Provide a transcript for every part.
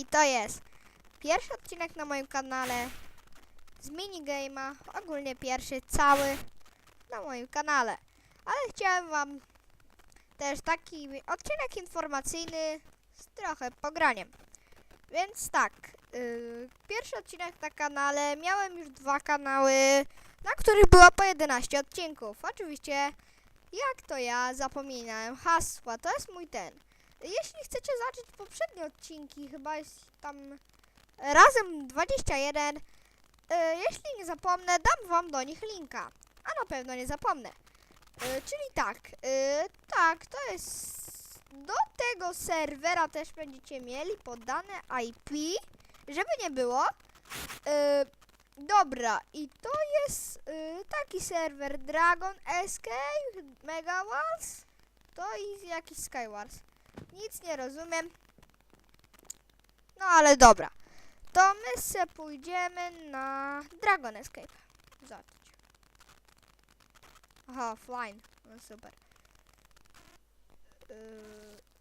I to jest pierwszy odcinek na moim kanale z minigame'a, ogólnie pierwszy cały na moim kanale. Ale chciałem wam też taki odcinek informacyjny z trochę pograniem. Więc tak, yy, pierwszy odcinek na kanale, miałem już dwa kanały, na których było po 11 odcinków. Oczywiście, jak to ja zapominałem hasła, to jest mój ten. Jeśli chcecie zacząć poprzednie odcinki, chyba jest tam razem 21, yy, jeśli nie zapomnę, dam wam do nich linka. A na pewno nie zapomnę. Yy, czyli tak, yy, tak, to jest do tego serwera też będziecie mieli podane IP, żeby nie było. Dobra, i to jest taki serwer Dragon SK, Mega Wars, to i jakiś Skywars. Nic nie rozumiem. No ale dobra. To my se pójdziemy na Dragon Escape. Zobaczcie. Aha, flying. No super. Yy,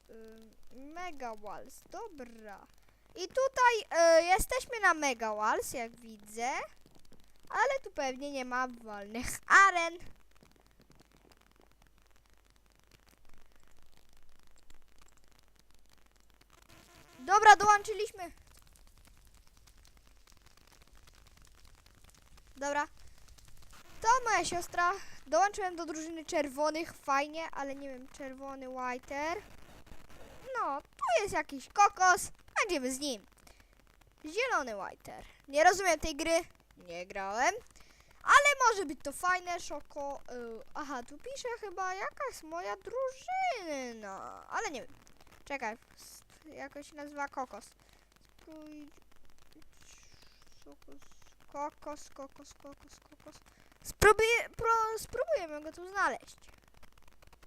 yy, Mega Walls, dobra. I tutaj yy, jesteśmy na Mega Walls, jak widzę. Ale tu pewnie nie ma wolnych aren. Dobra, dołączyliśmy. Dobra. To moja siostra. Dołączyłem do drużyny czerwonych, fajnie, ale nie wiem, czerwony whiter. No, tu jest jakiś kokos, będziemy z nim. Zielony whiter. Nie rozumiem tej gry, nie grałem. Ale może być to fajne, szoko. y, aha, tu pisze chyba jakaś moja drużyna, ale nie wiem. Czekaj, jakoś nazywa kokos. Kokos, kokos, kokos, kokos. Spróbuję, pro, spróbujemy go tu znaleźć.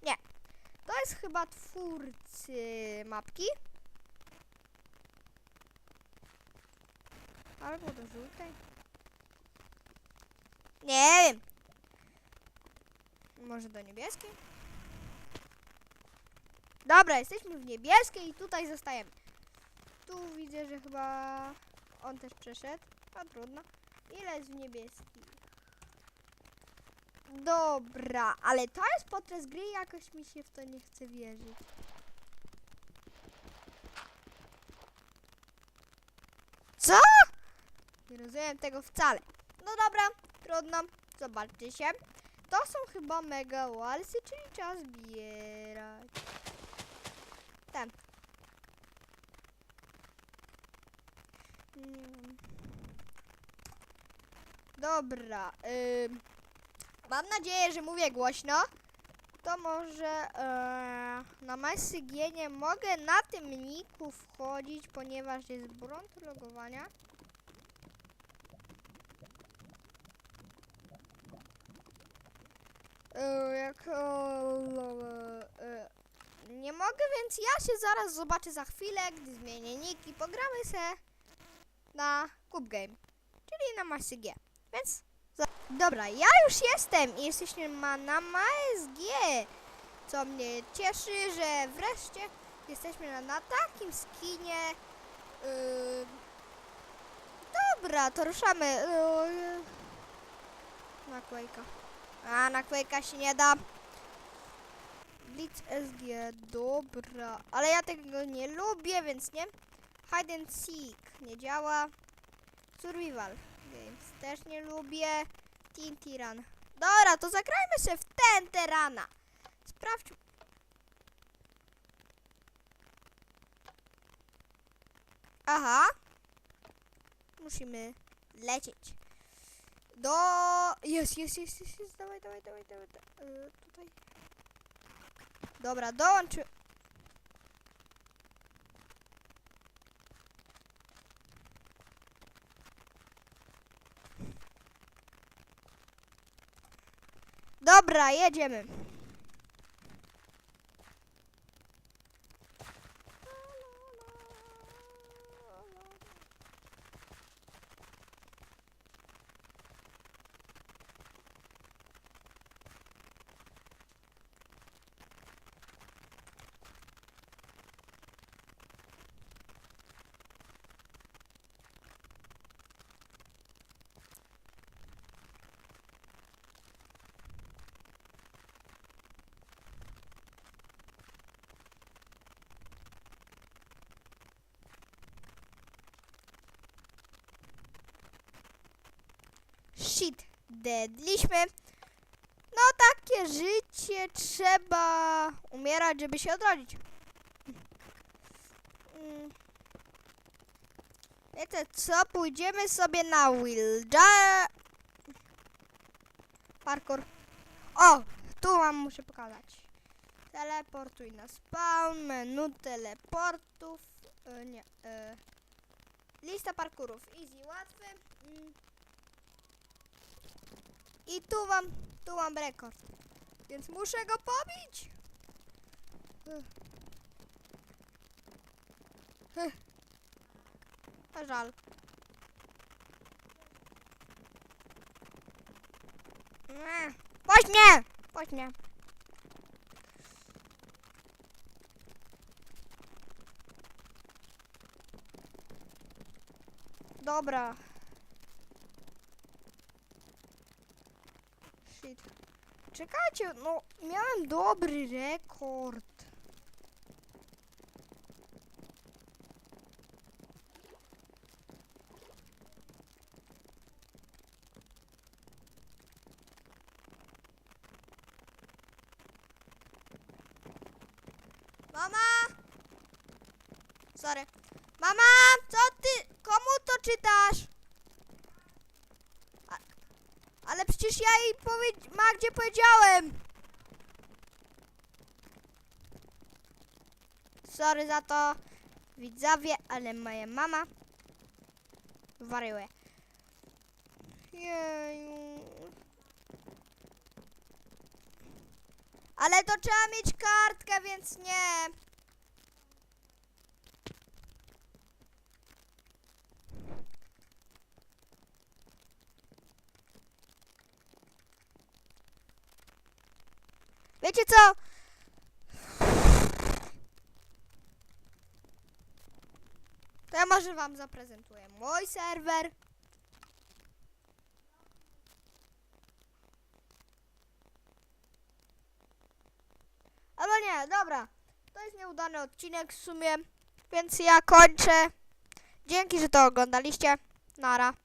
Nie. To jest chyba twórcy mapki. Albo do żółtej. Nie wiem. Może do niebieskiej? Dobra, jesteśmy w niebieskiej i tutaj zostajemy. Tu widzę, że chyba on też przeszedł. A trudno. Ile jest w niebieskiej? Dobra, ale to jest podczas gry jakoś mi się w to nie chce wierzyć. Co? Nie rozumiem tego wcale. No dobra, trudno, zobaczcie się. To są chyba mega walsy, czyli trzeba zbierać. Ten. Mm. Dobra. Mam nadzieję, że mówię głośno. To może e, na MySG nie mogę na tym niku wchodzić, ponieważ jest błąd logowania. E, jak, nie mogę, więc ja się zaraz zobaczę za chwilę, gdy zmienię nick i pogramy se na Cube Game, czyli na MySG. Więc Dobra, ja już jestem i jesteśmy ma na MSG, co mnie cieszy, że wreszcie jesteśmy na, na takim skinie. Yy, dobra, to ruszamy. Yy, na Quake'a. A, na Quake'a się nie da. Blitz SG, dobra. Ale ja tego nie lubię, więc nie. Hide and Seek nie działa. Survival Games też nie lubię. Teen Tiran. Dobra, to zagrajmy się w ten Terana. Sprawdź. Aha. Musimy lecieć. Do... Jest, jest, jest, jest, jest. Dawaj, dawaj, dawaj, dawaj. da- y, tutaj. Dobra, dołączy... Dobra, jedziemy. Shit, dedliśmy. No takie życie trzeba umierać, żeby się odrodzić. Mm. Wiecie co, pójdziemy sobie na Wilja... Parkour. O, tu wam muszę pokazać. Teleportuj na spawn, menu teleportów. E, nie. E, lista parkurów. Easy, łatwy. Mm. I tu wam, tu mam rekord. Więc muszę go pobić. A żal. Nie. Puść mnie! Puść mnie. Dobra. Shit. Czekajcie, no miałem dobry rekord. Mama! Sorry. Mama, co ty, komu to czytasz? A, ale przecież ja jej powie, Magdzie powiedziałem. Sorry za to, widzowie, ale moja mama wariuje. Jeju. Ale to trzeba mieć kartkę, więc nie. Wiecie co? To ja może wam zaprezentuję mój serwer. Albo nie, dobra. To jest nieudany odcinek w sumie, więc ja kończę. Dzięki, że to oglądaliście. Nara.